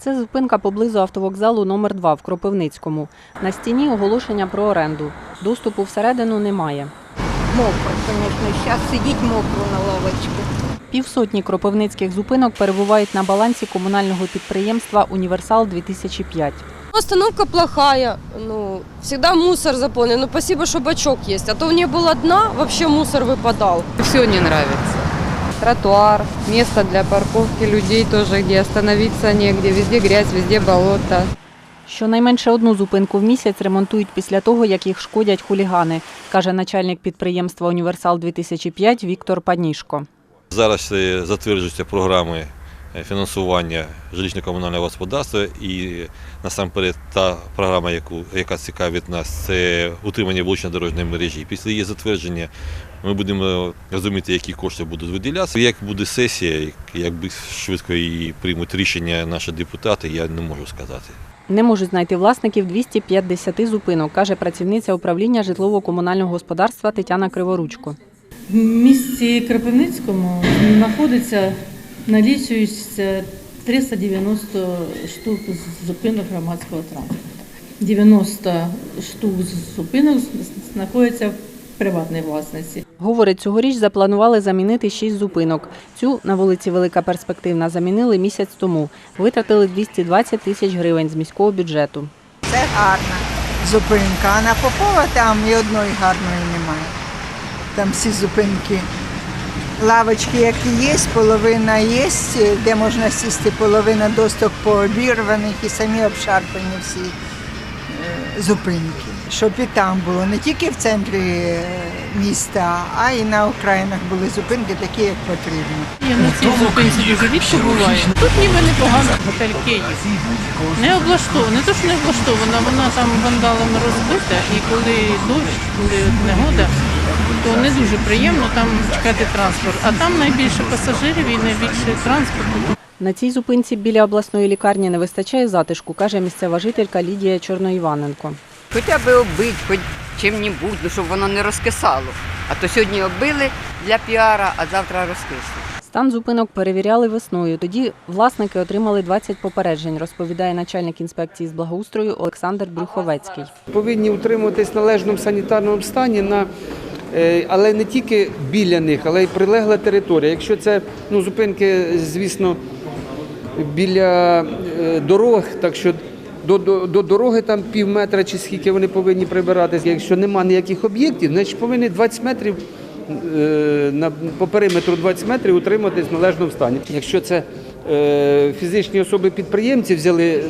Це зупинка поблизу автовокзалу номер 2 в Кропивницькому. На стіні оголошення про оренду. Доступу всередину немає. Мокро, звісно. Зараз сидіть мокро на лавочці. Півсотні кропивницьких зупинок перебувають на балансі комунального підприємства Універсал 2005 Остановка плохая, ну, всегда мусор заполнен. Ну, спасибо, что бачок есть. А то не было дна, вообще мусор выпадал. Все не нравится. Тротуар, место для парковки людей тоже, где остановиться негде. Везде грязь, везде болото. Щонайменше одну зупинку в місяць ремонтують після того, як їх шкодять хулігани, каже начальник підприємства Універсал 2005 Віктор Панішко. Зараз е, затверджуються програми фінансування жилищно-комунального господарства і насамперед та програма, яку, яка цікавить нас, це утримання вулично-дорожньої мережі. Після її затвердження ми будемо розуміти, які кошти будуть виділятися. Як буде сесія, як- як швидко її приймуть рішення наші депутати, я не можу сказати. Не можуть знайти власників 250 зупинок, каже працівниця управління житлово-комунального господарства Тетяна Криворучко. В місті Кропивницькому знаходиться, налічується 390 штук з зупинок громадського транспорту. 90 штук з зупинок знаходяться в приватній власності. Говорить, цьогоріч запланували замінити 6 зупинок. Цю на вулиці Велика Перспективна замінили місяць тому. Витратили 220 тисяч гривень з міського бюджету. Це гарна зупинка. А на Попова там і одної гарної немає. Там всі зупинки. Лавочки, які є, половина є, де можна сісти, половина досток пообірваних і самі обшарпані всі е, зупинки. Щоб і там було не тільки в центрі е, міста, а й на окраїнах були зупинки такі, як потрібно. Я на цій зупинці дуже рідко буваю. Тут ніби непогано готель Київ. Не облаштована, не то що не облаштована, вона там вандалами розбита, і коли дощ, коли негода, то не дуже приємно там чекати транспорт. А там найбільше пасажирів і найбільше транспорту. На цій зупинці біля обласної лікарні не вистачає затишку, каже місцева жителька Лідія Чорноїваненко. Хоча б оббить, хоч чим-небудь, ну, щоб воно не розкисало. А то сьогодні оббили для піара, а завтра розкисли. Стан зупинок перевіряли весною. Тоді власники отримали 20 попереджень, розповідає начальник інспекції з благоустрою Олександр Брюховецький. повинні утримуватись в належному санітарному стані на але не тільки біля них, але й прилегла територія. Якщо це ну, зупинки, звісно, біля е, дорог, так що до, до, до дороги там пів метра чи скільки вони повинні прибиратися. Якщо нема ніяких об'єктів, значить повинні 20 метрів е, на, по периметру 20 метрів утримуватись в належному стані. Якщо це е, фізичні особи-підприємці взяли е,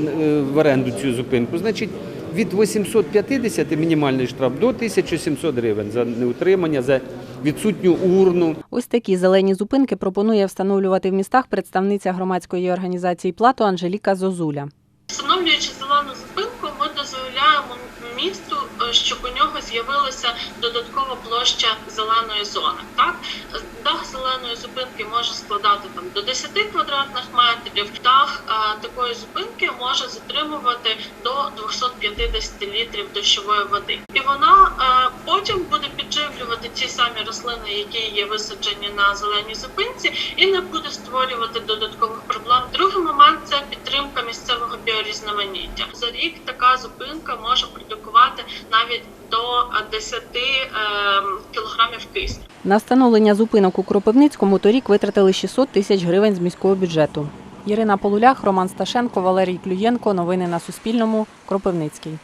в оренду цю зупинку, значить від 850 мінімальний штраф до 1700 гривень за неутримання, за відсутню урну. Ось такі зелені зупинки пропонує встановлювати в містах представниця громадської організації Плато Анжеліка Зозуля. Встановлюючи зелену зупинку, ми дозволяємо місту, е, щоб у нього з'явилася додаткова площа зеленої зони. Так, дах зеленої зупинки може складати там до 10 квадратних метрів. Дах е, такої зупинки може затримувати до 250 літрів дощової води, і вона е, потім буде підживлювати ті самі рослини, які є висаджені на зеленій зупинці, і не буде створювати додаткових проблем. Другий момент це підтримка місцевого біорізноманіття. За рік така зупинка може продукувати навіть до е, 10 е, кілограмів кисню. На встановлення зупинок у Кропивницькому торік витратили 600 тисяч гривень з міського бюджету. Ірина Полулях, Роман Сташенко, Валерій Клюєнко. Новини на Суспільному. Кропивницький.